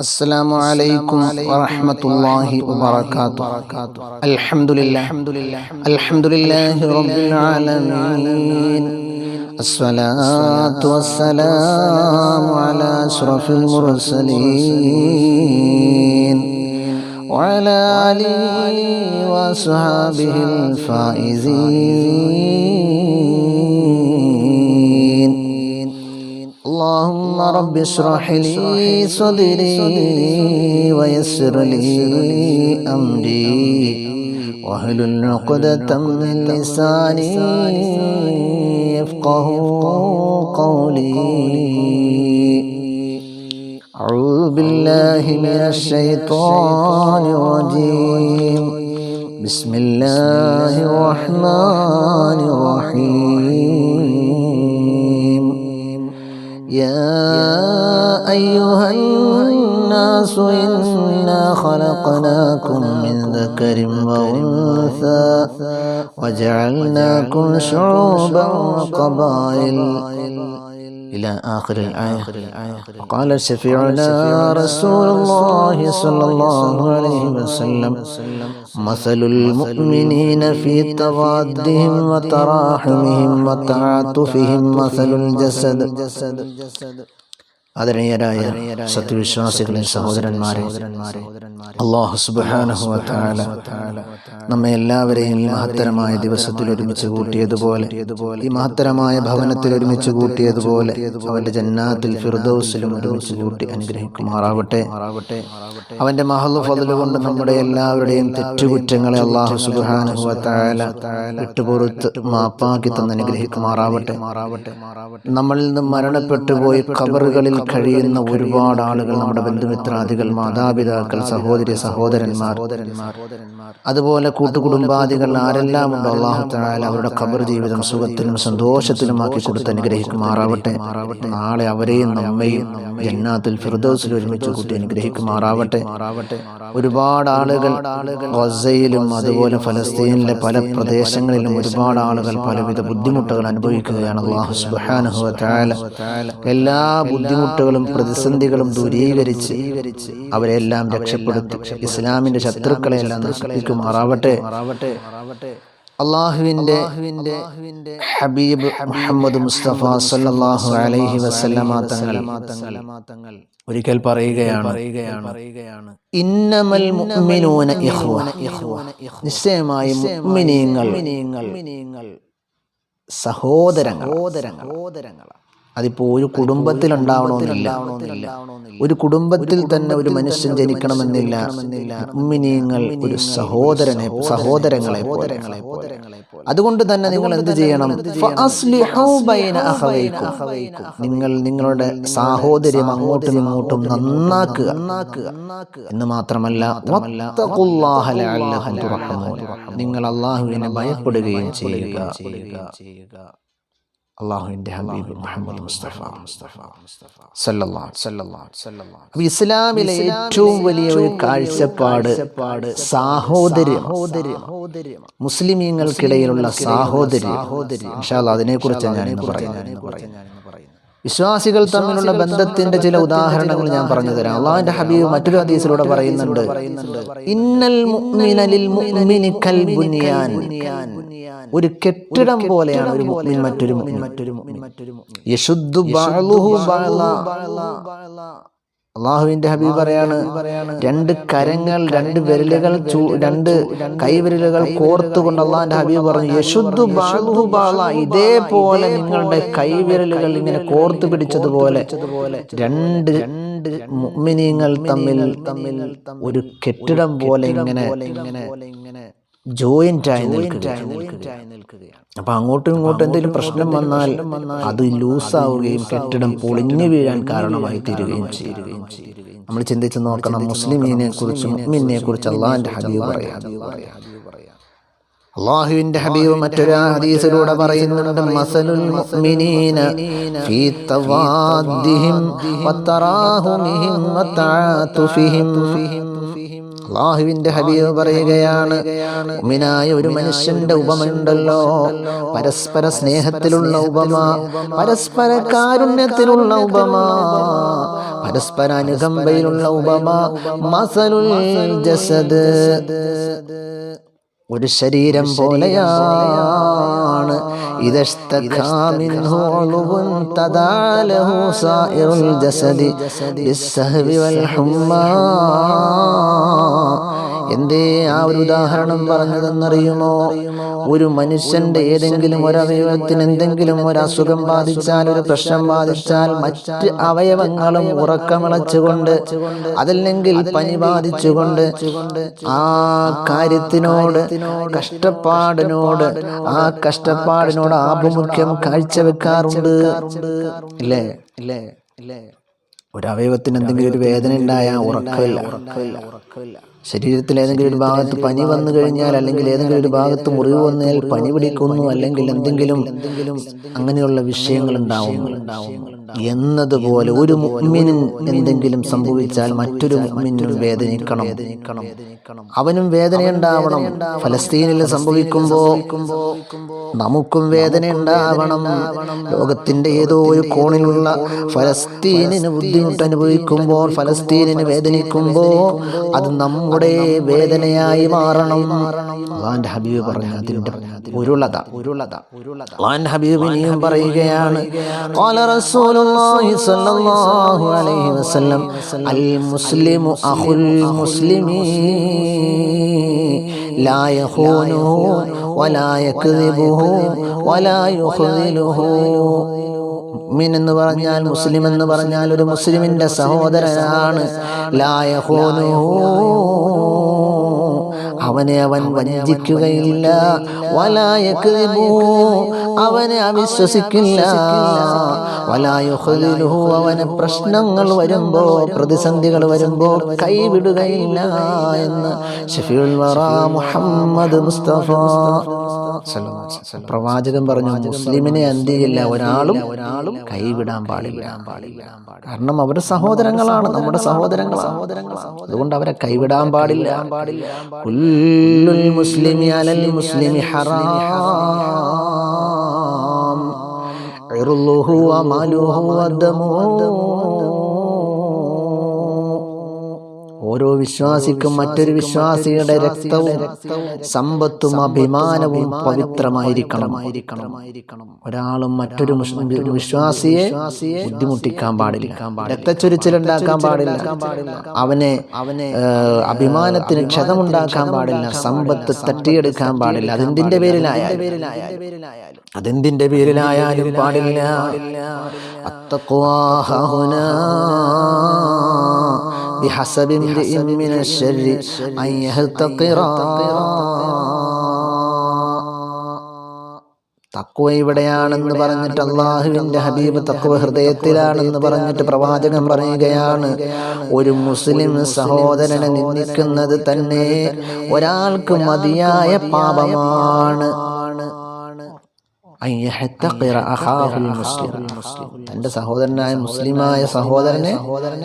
السلام عليكم ورحمة الله وبركاته. الحمد لله الحمد لله رب العالمين. الصلاة والسلام على أشرف المرسلين. وعلى آله وأصحابه الفائزين. اللهم رب اشرح لي صدري ويسر لي أمري. واحلل عقدة من لساني يفقه قولي. أعوذ بالله من الشيطان الرجيم. بسم الله الرحمن الرحيم. يا أيها الناس إنا خلقناكم من ذكر وأنثى وجعلناكم شعوبا وقبائل إلى آخر الآية وقال شفيعنا رسول الله صلى الله عليه وسلم مثل المؤمنين في توادهم وتراحمهم وتعاطفهم مثل الجسد ആദരണീയരായ സത്യവിശ്വാസികളെ സഹോദരന്മാരെ അള്ളാഹു സുബാനഹുല നമ്മെ എല്ലാവരെയും ഈ മഹത്തരമായ ദിവസത്തിൽ ഒരുമിച്ച് കൂട്ടിയതുപോലെ ഈ മഹത്തരമായ ഭവനത്തിൽ ഒരുമിച്ച് കൂട്ടിയതുപോലെ അവന്റെ ജന്നാത്തിൽ ഫിർദൌസിലും ഒരുമിച്ച് കൂട്ടി അനുഗ്രഹിക്കുമാറാവട്ടെ. അവന്റെ മഹലു ഫضل കൊണ്ട് നമ്മുടെ എല്ലാവരുടെയും തെറ്റുകുറ്റങ്ങളെ അള്ളാഹു സുബാനുഹുല വിട്ടുപുറത്ത് മാപ്പാക്കി തന്ന് അനുഗ്രഹിക്കുമാറാവട്ടെ. നമ്മളിൽ നിന്ന് മരണപ്പെട്ടു പോയി ഖബറുകളിൽ കഴിയുന്ന ഒരുപാട് ആളുകൾ നമ്മുടെ ബന്ധുമിത്രാദികൾ മാതാപിതാക്കൾ സഹോദരി സഹോദരന്മാർ അതുപോലെ കൂട്ടുകുടുംബാദികൾ ആരെല്ലാം ഉണ്ട് അള്ളാഹു അവരുടെ ഖബർ ജീവിതം സുഖത്തിലും സന്തോഷത്തിലും ആക്കി കൊടുത്ത് അനുഗ്രഹിക്കുമാറാവട്ടെ നാളെ അവരെയും നമ്മയും ജന്നാത്തിൽ ഫിർദോസിൽ ഒരുമിച്ച് കൂട്ടി അനുഗ്രഹിക്കുമാറാവട്ടെ ഒരുപാട് ആളുകൾ ഗസയിലും അതുപോലെ ഫലസ്തീനിലെ പല പ്രദേശങ്ങളിലും ഒരുപാട് ആളുകൾ പലവിധ ബുദ്ധിമുട്ടുകൾ അനുഭവിക്കുകയാണ് അള്ളാഹു സുബ്ഹാനഹു എല്ലാ ബുദ്ധിമുട്ടും എല്ലാ ബുദ്ധിമുട്ടുകളും പ്രതിസന്ധികളും ദൂരീകരിച്ച് അവരെല്ലാം രക്ഷപ്പെടുത്തി ഇസ്ലാമിന്റെ ശത്രുക്കളെ എല്ലാം നശിപ്പിക്കുമാറാവട്ടെ അള്ളാഹുവിന്റെ ഹബീബ് മുഹമ്മദ് മുസ്തഫ സല്ലല്ലാഹു അലൈഹി വസല്ലമ തങ്ങൾ ഒരിക്കൽ പറയുകയാണ് ഇന്നമൽ മുഅ്മിനൂന നിശ്ചയമായും മുഅ്മിനീങ്ങൾ സഹോദരങ്ങൾ സഹോദരങ്ങളാണ് അതിപ്പോ ഒരു കുടുംബത്തിൽ ഉണ്ടാവണമെന്നില്ല ഒരു കുടുംബത്തിൽ തന്നെ ഒരു മനുഷ്യൻ ജനിക്കണമെന്നില്ല. ഉമ്മിനിയങ്ങൾ ഒരു സഹോദരനെ സഹോദരങ്ങളെ പോലെ. അതുകൊണ്ട് തന്നെ നിങ്ങൾ എന്ത് ചെയ്യണം? നിങ്ങൾ നിങ്ങളുടെ സാഹോദര്യം അങ്ങോട്ടും ഇങ്ങോട്ടും നന്നാക്കുക. എന്ന് മാത്രമല്ല നിങ്ങൾ അള്ളാഹുവിനെ ഭയപ്പെടുകയും ചെയ്യുക. അള്ളാഹുവിന്റെ ഹബീബ് മുഹമ്മദ് മുസ്തഫ. മുസ്തഫ. മുസ്തഫ ഇസ്ലാമിലെ ഏറ്റവും വലിയ ഒരു കാഴ്ചപ്പാട് സാഹോദര്യം. മുസ്ലിമീങ്ങൾക്കിടയിലുള്ള സാഹോദര്യം. അതിനെ കുറിച്ച് ഞാൻ പറയുന്നത് വിശ്വാസികൾ തമ്മിലുള്ള ബന്ധത്തിന്റെ ചില ഉദാഹരണങ്ങൾ ഞാൻ പറഞ്ഞു തരാം. അള്ളാഹിന്റെ ഹബീബ് മറ്റൊരു ഹദീസിലൂടെ പറയുന്നുണ്ട്. ഇന്നൽ മുഅ്മിനലിൽ മുഅ്മിനി കൽ ബുനിയാൻ. ഒരു കെട്ടിടം പോലെയാണ് ഒരു മുഅ്മിൻ മറ്റൊരു മുഅ്മിൻ. മറ്റൊരു മുഅ്മിൻ. യശുദ്ദു ബഅലുഹു ബഅല. അള്ളാഹുവിന്റെ ഹബീബ് പറയാണ് രണ്ട് കരങ്ങൾ രണ്ട് വിരലുകൾ രണ്ട് കൈവിരലുകൾ കോർത്തുകൊണ്ട് അള്ളാഹിന്റെ ഹബീബ് പറഞ്ഞു യശുദ്ധു ബാഹു ഇതേപോലെ നിങ്ങളുടെ കൈവിരലുകൾ ഇങ്ങനെ കോർത്തു പിടിച്ചതുപോലെ രണ്ട് രണ്ട് മുഅ്മിനീങ്ങൾ തമ്മിൽ തമ്മിൽ ഒരു കെട്ടിടം പോലെ ഇങ്ങനെ ഇങ്ങനെ ജോയിന്റ് ആയി നിൽക്കുകയാണ്. അപ്പൊ അങ്ങോട്ടും ഇങ്ങോട്ടും എന്തെങ്കിലും പ്രശ്നം വന്നാൽ അത് ലൂസാവുകയും കെട്ടിടം പൊളിഞ്ഞു വീഴാൻ കാരണമായി തീരുകയും ചെയ്യുകയും നമ്മൾ ചിന്തിച്ച് നോക്കണം. മുസ്ലിമിനെ കുറിച്ച് മുഅ്മിനെ കുറിച്ച് അള്ളാഹിന്റെ ഹബീബ് പറയാം. അള്ളാഹുവിന്റെ ഹബീബ് മറ്റൊരു ഹദീസിലൂടെ പറയുന്നുണ്ട് മസലുൽ മുഅ്മിനീന ഫീ തവാദ്ദിഹിം വതറാഹുമിഹിം വതആതുഫിഹിം അള്ളാഹുവിന്റെ ഹബീബ് പറയുകയാണ് മുഅ്മിനായ ഒരു മനുഷ്യന്റെ ഉപമയുണ്ടല്ലോ പരസ്പര സ്നേഹത്തിലുള്ള ഉപമ പരസ്പര കാരുണ്യത്തിലുള്ള ഉപമ പരസ്പര അനുകമ്പയിലുള്ള ഉപമ മസലുൽ ജസദ്. ഒരു ശരീരം إذا اشتكى منه علو تداعى له سائر الجسد بالسهب والحمى. എന്തേ ആ ഒരു ഉദാഹരണം പറഞ്ഞതെന്നറിയുമോ? ഒരു മനുഷ്യന്റെ ഏതെങ്കിലും ഒരവയവത്തിന് എന്തെങ്കിലും ഒരു അസുഖം ബാധിച്ചാൽ ഒരു പ്രശ്നം ബാധിച്ചാൽ മറ്റ് അവയവങ്ങളും ഉറക്കമിളച്ചുകൊണ്ട് അതല്ലെങ്കിൽ പനി ബാധിച്ചുകൊണ്ട് ആ കാര്യത്തിനോട് കഷ്ടപ്പാടിനോട് ആ കഷ്ടപ്പാടിനോട് ആഭിമുഖ്യം കാഴ്ചവെക്കാറുണ്ട്. ഇല്ലേ? ഇല്ലേ? ഇല്ലേ ഒരു അവയവത്തിന് എന്തെങ്കിലും ഒരു വേദന ഉണ്ടായാൽ ഉറക്കമില്ല ഉറക്കമില്ല ഉറക്കമില്ല. ശരീരത്തിൽ ഏതെങ്കിലും ഒരു ഭാഗത്ത് പനി വന്നു കഴിഞ്ഞാൽ അല്ലെങ്കിൽ ഏതെങ്കിലും ഒരു ഭാഗത്ത് മുറിവ് വന്നാൽ പനി പിടിക്കുന്നു അല്ലെങ്കിൽ എന്തെങ്കിലും അങ്ങനെയുള്ള വിഷയങ്ങൾ ഉണ്ടാവും. എന്നതുപോലെ ഒരു മുഅ്മിനിൻ എന്തെങ്കിലും സംഭവിച്ചാൽ മറ്റൊരു മുഅ്മിനും വേദനിക്കണം. അവനും വേദനയുണ്ടാവണം ഫലസ്തീനിൽ സംഭവിക്കുമ്പോ നമുക്കും വേദന ഉണ്ടാവണം. ലോകത്തിന്റെ ഏതോ ഒരു കോണിലുള്ള ഫലസ്തീനിന് ബുദ്ധിമുട്ട് അനുഭവിക്കുമ്പോൾ ഫലസ്തീനിന് വേദനിക്കുമ്പോ അത് നമ്മുടെ വേദനയായി മാറണം അള്ളാന്റെ ഹബീബ് പറഞ്ഞു അതിന്റെ ഉരുളത ഉരുളത ഉരുളത അള്ളാന്റെ ഹബീബ് ഇനിയും പറയുകയാണ് قال رسول الله صلى الله عليه وسلم المسلم أخو المسلم لا يخونه ولا يكذبه ولا يخذله മുഅ്മിൻ എന്ന് പറഞ്ഞാൽ മുസ്ലിം എന്ന് പറഞ്ഞാൽ ഒരു മുസ്ലിമിന്റെ സഹോദരനാണ്. അവനെ അവൻ വഞ്ചിക്കുകയില്ല. വലായക്കുമോ അവനെ അവിശ്വസിക്കില്ല. വലായുഹുലുഹു അവന് പ്രശ്നങ്ങൾ വരുമ്പോ പ്രതിസന്ധികൾ വരുമ്പോ കൈവിടുകയില്ല എന്ന് ഷഫീഉൽ വറ മുഹമ്മദ് മുസ്തഫ പ്രവാചകൻ പറഞ്ഞു മുസ്ലിമിനെ എന്ത് ചെയ്യില്ല ഒരാളും ഒരാളും കൈവിടാൻ പാടില്ല. കാരണം അവരുടെ സഹോദരങ്ങളാണ് നമ്മുടെ സഹോദരങ്ങൾ അതുകൊണ്ട് അവരെ കൈവിടാൻ പാടില്ല. പാടില്ല മുസ്ലിമി അലൽ മുസ്ലിമി ഹറാം. ഇറുലുഹു وماله വദമുഹു ഓരോ വിശ്വാസിക്കും മറ്റൊരു വിശ്വാസിയുടെ രക്തവും സമ്പത്തും അഭിമാനവും പവിത്രമായിരിക്കണം. ഒരാളും മറ്റൊരു വിശ്വാസിയെ ബുദ്ധിമുട്ടിക്കാൻ പാടില്ല. രക്തച്ചൊരിച്ചിലുണ്ടാക്കാൻ പാടില്ല. അവനെ അവനെ അഭിമാനത്തിന് ക്ഷതമുണ്ടാക്കാൻ പാടില്ല. സമ്പത്ത് തട്ടിയെടുക്കാൻ പാടില്ല. അതെന്തിന്റെ പേരിലായാലും. അതെന്തിന്റെ പേരിലായാലും. പാടില്ല. അത്തക്കുവാഹുന بحسب امرئ من الشر أن يهتقر തക്കുവ ഇവിടെയാണെന്ന് പറഞ്ഞിട്ട് അള്ളാഹുവിന്റെ ഹബീബ് തക്കുവ ഹൃദയത്തിലാണെന്ന് പറഞ്ഞിട്ട് പ്രവാചകൻ പറയുകയാണ് ഒരു മുസ്ലിം സഹോദരനെ നിന്ദിക്കുന്നത് തന്നെ ഒരാൾക്ക് മതിയായ പാപമാണ് തന്റെ സഹോദരനായ മുസ്ലിമായ സഹോദരനെ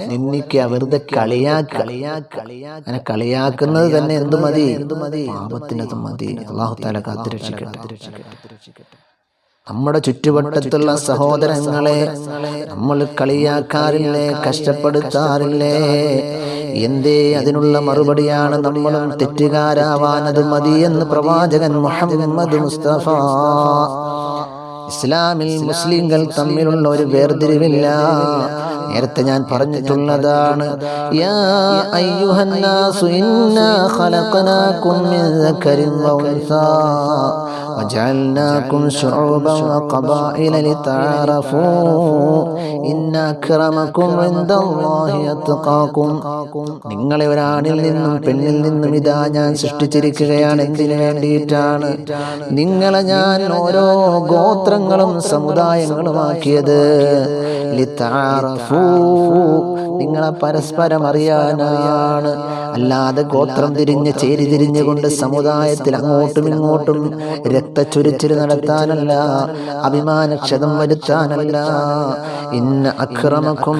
നിന്ദിക്കുക വെറുതെ കളിയാക്ക അങ്ങനെ കളിയാക്കുന്നത് തന്നെ എന്തു മതി? പാപത്തിനത് മതി. അള്ളാഹു താല കാത്തിരക്ഷിക്കട്ടെ. നമ്മുടെ ചുറ്റുവട്ടത്തുള്ള സഹോദരങ്ങളെ നമ്മൾ കളിയാക്കാറില്ലേ? കഷ്ടപ്പെടുത്താറില്ലേ? എന്തേ അതിനുള്ള മറുപടിയാണ് നമ്മളും തെറ്റുകാരാവാനത് മതി എന്ന് പ്രവാചകൻ മുഹമ്മദ് മുസ്തഫ ഇസ്ലാമിൽ മുസ്ലിങ്ങൾ തമ്മിലുള്ള ഒരു വേർതിരിവില്ല. നേരത്തെ ഞാൻ പറഞ്ഞിട്ടുള്ളതാണ് യാ അയ്യുഹന്നാസു ഇന്നാ ഖലഖനാകും മിൻ ദക്കരിൻ വഉൻസാ وجعلناكم شعوبا وقبائل لتعارفوا إن أكرمكم عند الله أتقاكم നിങ്ങളെ ഒരാണിൽ നിന്നും പെണ്ണിൽ നിന്നും ഇതാ ഞാൻ സൃഷ്ടിച്ചിരിക്കുകയാണ് എന്തിനു വേണ്ടിയിട്ടാണ് നിങ്ങളെ ഞാൻ ഓരോ ഗോത്രങ്ങളും സമുദായങ്ങളുമാക്കിയത് ലിത്താറഫൂ നിങ്ങളെ പരസ്പരം അറിയാനാണ്. അല്ലാതെ ഗോത്രം തിരിഞ്ഞ് ചേരി തിരിഞ്ഞുകൊണ്ട് സമുദായത്തിൽ അങ്ങോട്ടും ഇങ്ങോട്ടും രക്തച്ചൊരിച്ചിൽ നടത്താനല്ല അഭിമാനക്ഷതം വരുത്താനല്ല. ഇന്ന അക്രമക്കും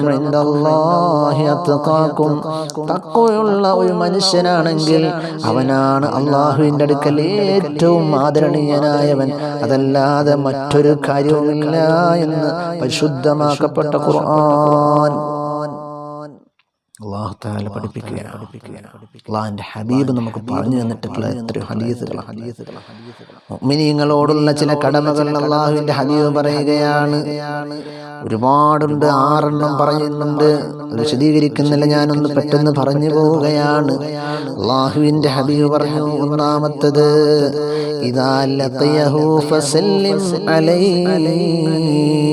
തക്കോയുള്ള ഒരു മനുഷ്യനാണെങ്കിൽ അവനാണ് അള്ളാഹുവിന്റെ അടുക്കൽ ഏറ്റവും ആദരണീയനായവൻ. അതല്ലാതെ മറ്റൊരു കാര്യവുമില്ല എന്ന് പരിശുദ്ധമാക്കപ്പെട്ട ഖുർആൻ. അള്ളാഹു താല പഠിപ്പിക്കുകയാണ് അള്ളാഹിന്റെ ഹബീബ് നമുക്ക് പറഞ്ഞു തന്നിട്ടുള്ള എത്ര ഹദീസുകൾ. മിനിങ്ങളോടുള്ള ചില കടമകൾ അള്ളാഹുവിന്റെ ഹബീബ് പറയുകയാണ്. ഒരുപാടുണ്ട് ആറെണ്ണം പറയുന്നുണ്ട്. വിശദീകരിക്കുന്നില്ല. ഞാനൊന്ന് പെട്ടെന്ന് പറഞ്ഞു പോവുകയാണ്. അള്ളാഹുവിന്റെ ഹബീബ് പറഞ്ഞു ഒന്നാമത്തത് ഇതാ ലഖയഹു ഫസല്ലിം അലൈഹി.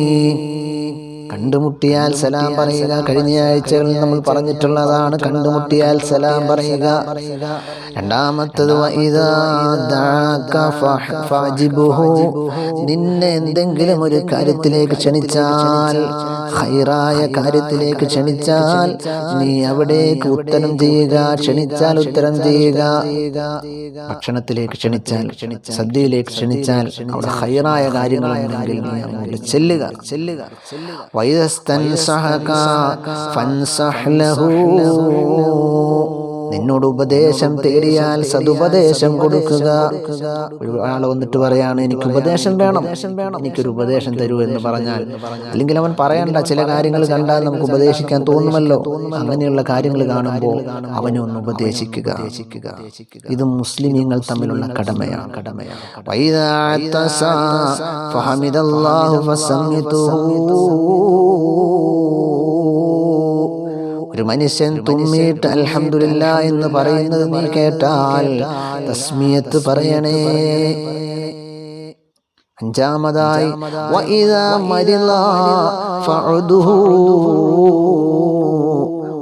കണ്ടുമുട്ടിയാൽ സലാം പറയുക. കഴിഞ്ഞ ആഴ്ചകളിൽ നമ്മൾ പറഞ്ഞിട്ടുള്ളതാണ്. കണ്ടുമുട്ടിയാൽ സലാം പറയുക. രണ്ടാമത്തത് നിന്നെ എന്തെങ്കിലും ഒരു കാര്യത്തിലേക്ക് ക്ഷണിച്ചാൽ ഹൈറായ കാര്യത്തിലേക്ക് ക്ഷണിച്ചാൽ നീ അവിടേക്ക് ഉത്തരം ചെയ്യുക ക്ഷണിച്ചാൽ ഉത്തരം ചെയ്യുക. ഭക്ഷണത്തിലേക്ക് ക്ഷണിച്ചാൽ സദ്യയിലേക്ക് ക്ഷണിച്ചാൽ അവിടെ ഹൈറായ കാര്യങ്ങളുണ്ടെങ്കിൽ നീ അങ്ങോട്ട് ചെല്ലുക ചെല്ലുക. وإذا فانصح له. നിന്നോട് ഉപദേശം തേടിയാൽ സതുപദേശം കൊടുക്കുക. ഒരാൾ വന്നിട്ട് പറയാണ് എനിക്ക് ഉപദേശം വേണം. എനിക്കൊരു ഉപദേശം തരൂ എന്ന് പറഞ്ഞാൽ അല്ലെങ്കിൽ അവൻ പറയണ്ട ചില കാര്യങ്ങൾ കണ്ടാൽ നമുക്ക് ഉപദേശിക്കാൻ തോന്നുമല്ലോ. അങ്ങനെയുള്ള കാര്യങ്ങൾ കാണുമ്പോൾ അവനെ ഒന്ന് ഉപദേശിക്കുക. ഇത് മുസ്ലിമീങ്ങൾ തമ്മിലുള്ള കടമയാണ്. കടമയാണ്. ഒരു മനുഷ്യൻ തുമ്മിയിട്ട് അൽഹമില്ല എന്ന് പറയുന്നത് നീ കേട്ടാൽ തസ്മിയത്ത് പറയണേ. അഞ്ചാമതായി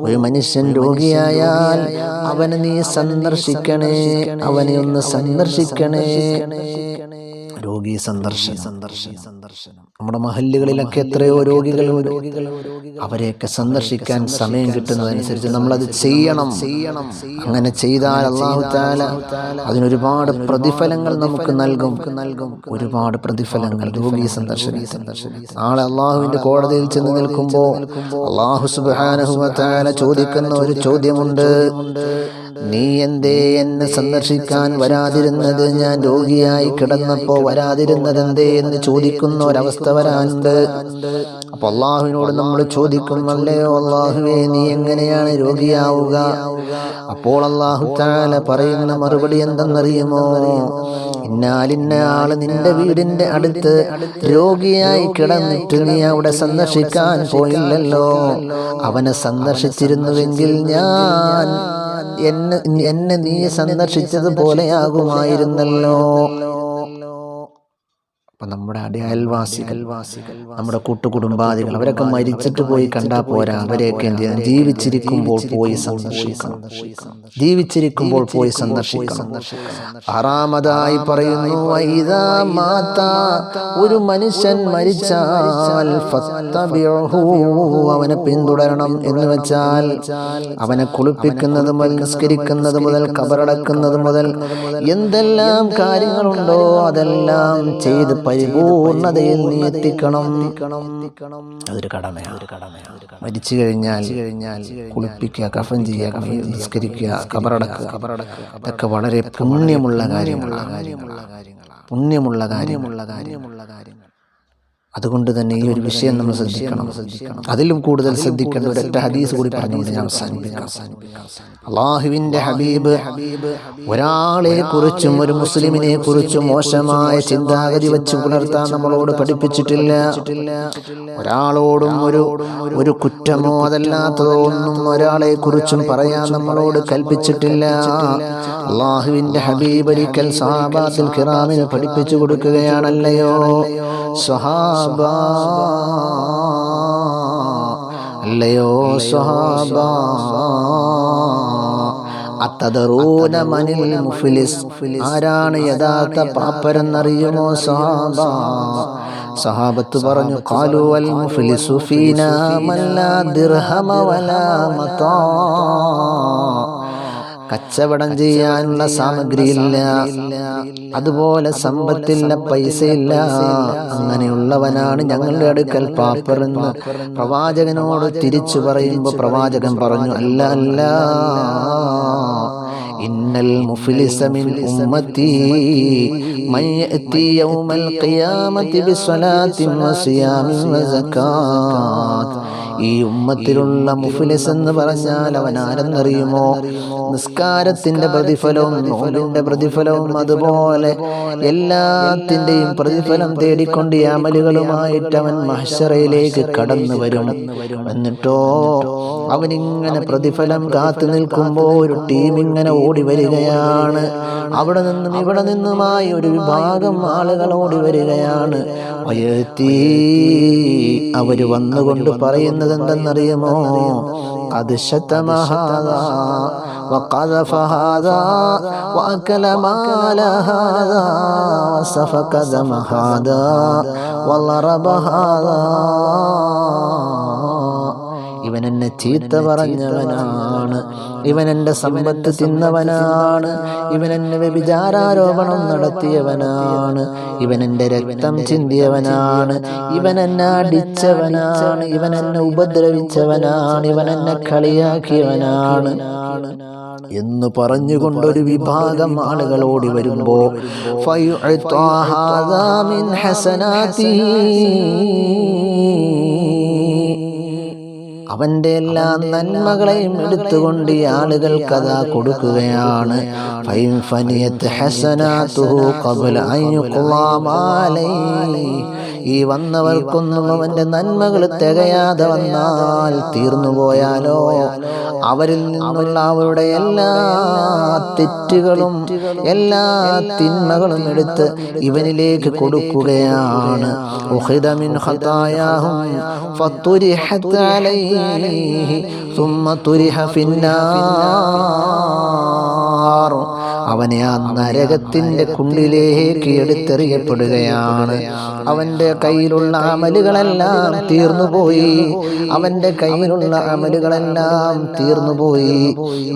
ഒരു മനുഷ്യൻ രോഗിയായാൽ അവനെ നീ സന്ദർശിക്കണേ. അവനെ ഒന്ന് സന്ദർശിക്കണേ. രോഗി സന്ദർശന. സന്ദർശന. സന്ദർശനം. നമ്മുടെ മഹല്ലുകളിലൊക്കെ എത്രയോ രോഗികൾ രോഗികൾ അവരെയൊക്കെ സന്ദർശിക്കാൻ സമയം കിട്ടുന്നതനുസരിച്ച് നമ്മളത് ചെയ്യണം. ചെയ്യണം. അങ്ങനെ ചെയ്താൽ അള്ളാഹു താല അതിനൊരുപാട് പ്രതിഫലങ്ങൾ നമുക്ക് നൽകും. നൽകും. ഒരുപാട് പ്രതിഫലങ്ങൾ. രോഗി സന്ദർശന. സന്ദർശനം. നാളെ അള്ളാഹുവിന്റെ കോടതിയിൽ ചെന്ന് നിൽക്കുമ്പോൾ അള്ളാഹു സുബാനഹുല ചോദിക്കുന്ന ഒരു ചോദ്യമുണ്ട്. നീ എന്തേ എന്നെ സന്ദർശിക്കാൻ വരാതിരുന്നത്? ഞാൻ രോഗിയായി കിടന്നപ്പോ വരാതിരുന്നത് എന്തേ എന്ന് ചോദിക്കുന്ന ഒരവസ്ഥ വരാനുണ്ട്. അപ്പൊ അള്ളാഹുവിനോട് നമ്മൾ ചോദിക്കും അല്ലയോ അള്ളാഹുവേ നീ എങ്ങനെയാണ് രോഗിയാവുക? അപ്പോൾ അള്ളാഹു താല പറയുന്ന മറുപടി എന്തെന്നറിയുമോ? ഇന്നാലിന്ന ആൾ നിന്റെ വീടിന്റെ അടുത്ത് രോഗിയായി കിടന്നിട്ട് നീ അവിടെ സന്ദർശിക്കാൻ പോയില്ലല്ലോ. അവനെ സന്ദർശിച്ചിരുന്നുവെങ്കിൽ ഞാൻ എന്നെ എന്നെ നീ സന്ദർശിച്ചതുപോലെയാകുമായിരുന്നല്ലോ. അപ്പൊ നമ്മുടെ അയൽവാസികൾ നമ്മുടെ കൂട്ടുകുടുംബാദികൾ അവരൊക്കെ മരിച്ചിട്ട് പോയി കണ്ടാ പോരാ. അവരെയൊക്കെ എന്ത് ചെയ്യണം ജീവിച്ചിരിക്കുമ്പോൾ പോയി സന്ദർശിക്കണം ജീവിച്ചിരിക്കുമ്പോൾ പോയി സന്ദർശിക്കണം ആറാമതായി പറയുന്നു "വൈദാ മാത ഒരു മനുഷ്യൻ മരിച്ചാൽ അവനെ പിന്തുടരണം എന്ന് വെച്ചാൽ അവനെ കുളിപ്പിക്കുന്നത് മുതൽ നിസ്കരിക്കുന്നത് മുതൽ കബറടക്കുന്നത് മുതൽ എന്തെല്ലാം കാര്യങ്ങളുണ്ടോ അതെല്ലാം ചെയ്ത് പരിപൂർണതയിൽ നീ എത്തിക്കണം അതൊരു കടമയാണ് ഒരു കടമയാണ് മരിച്ചു കഴിഞ്ഞാൽ കഴിഞ്ഞാൽ കുളിപ്പിക്കുക കഫൻ ചെയ്യുക നിസ്കരിക്കുക കബറടക്കുക. കബറടക്കുക. അതൊക്കെ വളരെ പുണ്യമുള്ള കാര്യമുള്ള കാര്യങ്ങളാണ് പുണ്യമുള്ള കാര്യമുള്ള കാര്യമുള്ള കാര്യങ്ങൾ അതുകൊണ്ട് തന്നെ ഈ ഒരു വിഷയം നമ്മൾ ശ്രദ്ധിക്കണം. അതിലും കൂടുതൽ ശ്രദ്ധിക്കേണ്ട ഒരൊറ്റ ഹദീസ് കൂടി പറഞ്ഞുകൊണ്ട് ഞാൻ അവസാനിപ്പിക്കാം. അള്ളാഹുവിന്റെ ഹബീബ് ഒരാളെ കുറിച്ചും ഒരു മുസ്ലിമിനെ കുറിച്ചും മോശമായ ചിന്താഗതി വെച്ച് പുലർത്താൻ നമ്മളോട് പഠിപ്പിച്ചിട്ടില്ല. ഒരാളോടും ഒരു ഒരു കുറ്റമോ അതല്ലാത്തതോ ഒന്നും ഒരാളെ കുറിച്ചും പറയാൻ നമ്മളോട് കൽപ്പിച്ചിട്ടില്ല. അള്ളാഹുവിന്റെ ഹബീബ് ഒരിക്കൽ സഹാബാത്തിൽ കിറാമിന് പഠിപ്പിച്ചു കൊടുക്കുകയാണല്ലയോ? സ്വഹാബ അല്ലയോ സ്വഹാബ അത്തതറൂന മനിൽ മുഫ്ലിസ്. ആരാണ് യഥാർത്ഥ പാപ്പരെന്നറിയുമോ സ്വഹാബ സഹാബത്ത് പറഞ്ഞു കാലു അൽ മുഫ്ലിസു ഫീനാ മൻ ദിർഹമ വലാ മതാ. കച്ചവടം ചെയ്യാനുള്ള സാമഗ്രിയില്ല. അതുപോലെ സമ്പത്തില്ല പൈസയില്ല. അങ്ങനെയുള്ളവനാണ് ഞങ്ങളുടെ അടുക്കൽ പാപ്പറെന്ന് പ്രവാചകനോട് തിരിച്ചു പറയുമ്പോൾ പ്രവാചകൻ പറഞ്ഞു അല്ല അല്ല. ഇന്നൽ മുഫ്ലിസ മിൻ ഉമ്മത്തി من യഅതി യൗമൽ ഖിയാമത്തി ബിസ്സലാത്തിൻ وصيام വസകാത്ത് ഈ ഉമ്മത്തിലുള്ള മുഫ്ലിസ് എന്ന് പറഞ്ഞാൽ അവൻ ആരെന്നറിയുമോ നിസ്കാരത്തിന്റെ പ്രതിഫലവും നോമ്പിന്റെ പ്രതിഫലവും അതുപോലെ എല്ലാത്തിന്റെയും പ്രതിഫലം തേടിക്കൊണ്ട് ഈ അമലുകളുമായിട്ട് അവൻ മഹ്ഷറയിലേക്ക് കടന്നു വരും. എന്നിട്ടോ അവനിങ്ങനെ പ്രതിഫലം കാത്തു നിൽക്കുമ്പോൾ ഒരു ടീം ഇങ്ങനെ ഓടി വരികയാണ് അവിടെ നിന്നും ഇവിടെ നിന്നുമായി ഒരു വിഭാഗം ആളുകൾ ഓടി വരികയാണ് വയത്തി അവര് വന്നുകൊണ്ട് പറയുന്നത് എന്തെന്നറിയുമോ അത് ശതമഹാദാ وقذف هذا وأكل مال هذا وسفك دم هذا وضرب هذا ഇവൻ എന്നെ ചീത്ത പറഞ്ഞവനാണ്. ഇവൻ എന്റെ സമ്പത്ത് തിന്നവനാണ്. ഇവൻ എന്നെ വ്യഭിചാരാരോപണം നടത്തിയവനാണ്. ഇവൻ എന്റെ രക്തം ചിന്തിയവനാണ്. ഇവൻ എന്നെ അടിച്ചവനാണ്. ഇവൻ എന്നെ ഉപദ്രവിച്ചവനാണ്. ഇവൻ എന്നെ കളിയാക്കിയവനാണ്. എന്ന് പറഞ്ഞുകൊണ്ടൊരു വിഭാഗം ആളുകൾ ഓടി വരുമ്പോ മിൻ ഹസനാതി. അവന്റെ എല്ലാ നന്മകളെയും എടുത്തുകൊണ്ട് ഈ ആളുകൾ കഥ കൊടുക്കുകയാണ്. ഹസനാ ഫനിയത്ത് ഹസനാതുഹു ഈ വന്നവർക്കൊന്നും അവന്റെ നന്മകൾ തികയാതെ വന്നാൽ തീർന്നുപോയാലോ? അവരിൽ നിന്നുള്ള അവരുടെ എല്ലാ തെറ്റുകളും എല്ലാ തിന്മകളും എടുത്ത് ഇവനിലേക്ക് കൊടുക്കുകയാണ് ും. അവനെ ആ നരകത്തിന്റെ കുണ്ടിലേക്ക് എടുത്തെറിയപ്പെടുകയാണ് അവന്റെ കയ്യിലുള്ള അമലുകളെല്ലാം തീർന്നുപോയി. അവന്റെ കയ്യിലുള്ള അമലുകളെല്ലാം തീർന്നുപോയി.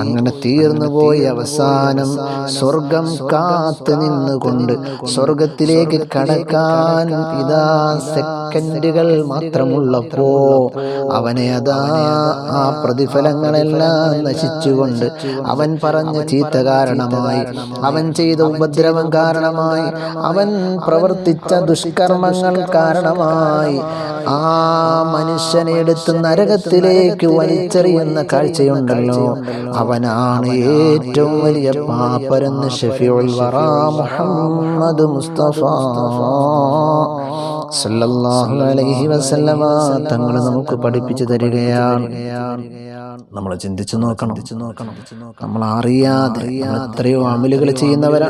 അങ്ങനെ തീർന്നുപോയി അവസാനം സ്വർഗം കാത്തു നിന്നുകൊണ്ട് സ്വർഗത്തിലേക്ക് കടക്കാൻ ഇതാ സെക്കൻഡുകൾ മാത്രമുള്ളപ്പോ അവനെ അതാ ആ പ്രതിഫലങ്ങളെല്ലാം നശിച്ചുകൊണ്ട് അവൻ പറഞ്ഞ ചീത്ത കാരണമായി അവൻ ചെയ്ത ഉപദ്രവം കാരണമായി അവൻ പ്രവർത്തിച്ച ദുഷ്കർമ്മങ്ങൾ കാരണമായി. ആ മനുഷ്യനെ എടുത്ത് നരകത്തിലേക്ക് വലിച്ചെറിയുന്ന കാഴ്ചയുണ്ടല്ലോ. അവനാണ് ഏറ്റവും വലിയ പാപ്പരെന്ന് ഷഫിഉൽ വറ മുഹമ്മദ് മുസ്തഫ സല്ലല്ലാഹു അലൈഹി വസല്ലമ തങ്ങൾ നമുക്ക് പഠിപ്പിച്ചു തരികയാണ്. നമ്മൾ ചിന്തിച്ചു നോക്കണം. നമ്മൾ അറിയാതെ എത്രയോ അമലുകൾ ചെയ്യുന്നവരാ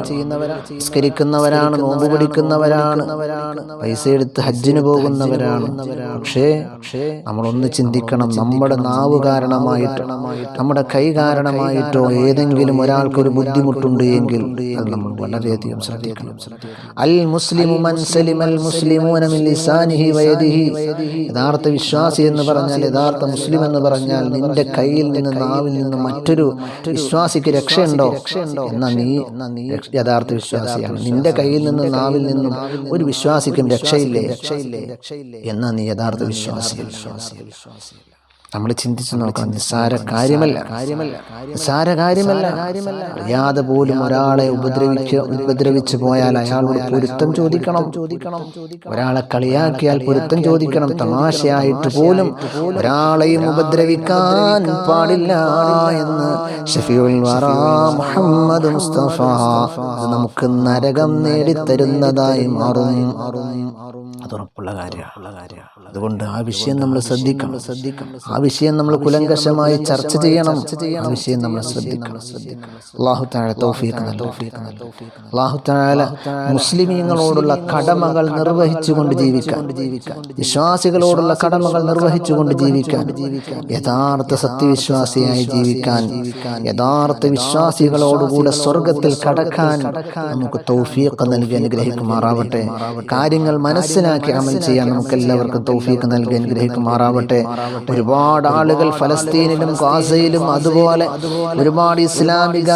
നിസ്കരിക്കുന്നവരാണ് നോമ്പ് പിടിക്കുന്നവരാണ് പൈസ എടുത്ത് ഹജ്ജിന് പോകുന്നവരാണ്. പക്ഷേ നമ്മളൊന്ന് ചിന്തിക്കണം. നമ്മുടെ നാവ് കാരണമായിട്ട് നമ്മുടെ കൈ കാരണമായിട്ടോ ഏതെങ്കിലും ഒരാൾക്ക് ഒരു ബുദ്ധിമുട്ടുണ്ട് എങ്കിൽ അത് നമ്മൾ വളരെയധികം ശ്രദ്ധിക്കണം. അൽ മുസ്ലിമു മൻ സലിമൽ മുസ്ലിമൂന മിൻ ലിസാനിഹി വയദിഹി. യഥാർത്ഥ വിശ്വാസി എന്ന് പറഞ്ഞാൽ യഥാർത്ഥ മുസ്ലിം എന്ന് പറഞ്ഞാൽ നിന്റെ കയ്യിൽ നിന്ന് നാവിൽ നിന്ന് മറ്റൊരു വിശ്വാസിക്ക് രക്ഷയുണ്ടോ? എന്നാ നീ യഥാർത്ഥ വിശ്വാസിയാണ്. നിന്റെ കയ്യിൽ നിന്ന് നാവിൽ നിന്നും ഒരു വിശ്വാസിക്കും രക്ഷയില്ലേ? എന്നാ നീ യഥാർത്ഥ വിശ്വാസി വിശ്വാസി വിശ്വാസി നമ്മൾ ചിന്തിച്ചു നോക്കാം നിസ്സാര കാര്യമല്ല. കാര്യമല്ല. നിസ്സാര കാര്യമല്ല. അറിയാതെ പോലും ഒരാളെ ഉപദ്രവിച്ച് ഉപദ്രവിച്ച് പോയാൽ അയാളോട് പൊരുത്തം ചോദിക്കണം. ചോദിക്കണം. ഒരാളെ കളിയാക്കിയാൽ പൊരുത്തം ചോദിക്കണം. തമാശയായിട്ട് പോലും ഒരാളെയും ഉപദ്രവിക്കാൻ പാടില്ല എന്ന് മുഹമ്മദ് മുസ്തഫ അത് നമുക്ക് നരകം നേടിത്തരുന്നതായി മാറും. അതുറപ്പുള്ള കാര്യമാണ്. അതുകൊണ്ട് ആ വിഷയം നമ്മൾ ശ്രദ്ധിക്കണം. ശ്രദ്ധിക്കണം. ആ വിഷയം നമ്മൾ കുലങ്കശമായി ചർച്ച ചെയ്യണം. ആ വിഷയം നമ്മൾ ശ്രദ്ധിക്കണം. അള്ളാഹു താഴ തൗഫീഖ് അള്ളാഹു താഴ മുസ്ലിമീങ്ങളോടുള്ള കടമകൾ നിർവഹിച്ചുകൊണ്ട് ജീവിക്കാൻ വിശ്വാസികളോടുള്ള കടമകൾ നിർവഹിച്ചുകൊണ്ട് ജീവിക്കാൻ യഥാർത്ഥ സത്യവിശ്വാസിയായി ജീവിക്കാൻ യഥാർത്ഥ വിശ്വാസികളോടുകൂടെ സ്വർഗത്തിൽ കടക്കാൻ നമുക്ക് തൗഫീഖ് നൽകി അനുഗ്രഹിക്കുമാറാവട്ടെ. കാര്യങ്ങൾ മനസ്സിലാക്കി മനസ്സിലാക്കി അമൽ ചെയ്യാൻ നമുക്ക് എല്ലാവർക്കും തൗഫീഖ് നൽകി അനുഗ്രഹിക്കുമാറാവട്ടെ. ഒരുപാട് ആളുകൾ ഫലസ്തീനിലും ഗാസയിലും അതുപോലെ ഒരുപാട് ഇസ്ലാമിക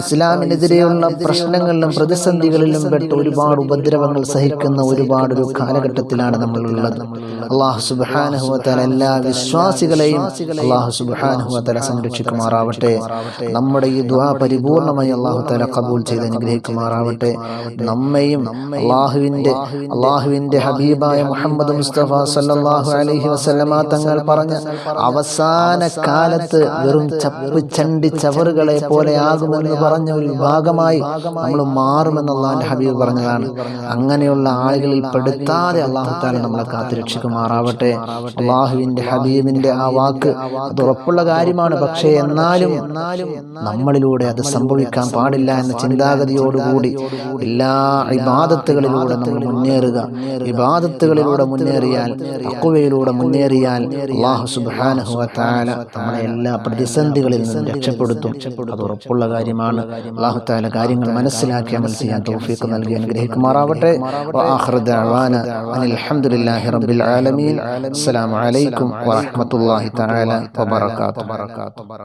ഇസ്ലാമിനെതിരെയുള്ള പ്രശ്നങ്ങളിലും പ്രതിസന്ധികളിലും പെട്ട് ഒരുപാട് ഉപദ്രവങ്ങൾ സഹിക്കുന്ന ഒരുപാട് ഒരു കാലഘട്ടത്തിലാണ് നമ്മൾ ഉള്ളത് അള്ളാഹു സുബാനുഹുവത്താല എല്ലാ വിശ്വാസികളെയും അള്ളാഹു സുബാനുഹുവത്താല സംരക്ഷിക്കുമാറാവട്ടെ. നമ്മുടെ ഈ ദ്വാ പരിപൂർണമായി അള്ളാഹു താല കബൂൽ ചെയ്ത് അനുഗ്രഹിക്കുമാറാവട്ടെ. നമ്മയും അള്ളാഹുവിന്റെ അള്ളാഹുവിന്റെ ഹബീബായ മുഹമ്മദ് മുസ്തഫ സല്ലല്ലാഹു അലഹി വസല്ലമ തങ്ങൾ പറഞ്ഞ അവസാന കാലത്ത് വെറും ചപ്പ് ചണ്ടി ചവറുകളെ പോലെ ആകുമെന്ന് പറഞ്ഞ ഒരു ഭാഗമായി നമ്മൾ മാറുമെന്ന് ഹബീബ് പറഞ്ഞതാണ്. അങ്ങനെയുള്ള ആളുകളിൽ പെടുത്താതെ അള്ളാഹു താല നമ്മളെ കാത്തുരക്ഷിക്കുമാറാവട്ടെ അള്ളാഹുവിന്റെ ഹബീബിന്റെ ആ വാക്ക് അത് ഉറപ്പുള്ള കാര്യമാണ്. പക്ഷേ എന്നാലും നമ്മളിലൂടെ അത് സംഭവിക്കാൻ പാടില്ല എന്ന ചിന്താഗതിയോടുകൂടി എല്ലാ ഇബാദത്തുകളിലൂടെ നമ്മൾ മുന്നേറുക. ഇബാദത്തുകളിലൂടെ മുന്നേറിയാൽ അക്കുവയിലൂടെ മുന്നേറിയാൽ അള്ളാഹു സുബ്ഹാനഹു വ നമ്മളെ എല്ലാ പ്രതിസന്ധികളിൽ നിന്നും രക്ഷപ്പെടുത്തും. അത് ഉറപ്പുള്ള കാര്യമാണ്. അള്ളാഹു താല കാര്യങ്ങൾ മനസ്സിലാക്കി അമൽ ചെയ്യാൻ തൗഫീഖ് നൽകി അനുഗ്രഹിക്കുമാറാവട്ടെ. ഹംദുലില്ലാഹി റബ്ബിൽ ആലമീൻ. അസ്സലാമു അലൈക്കും വറഹ്മത്തുള്ളാഹി തആല വബറകാതുഹു.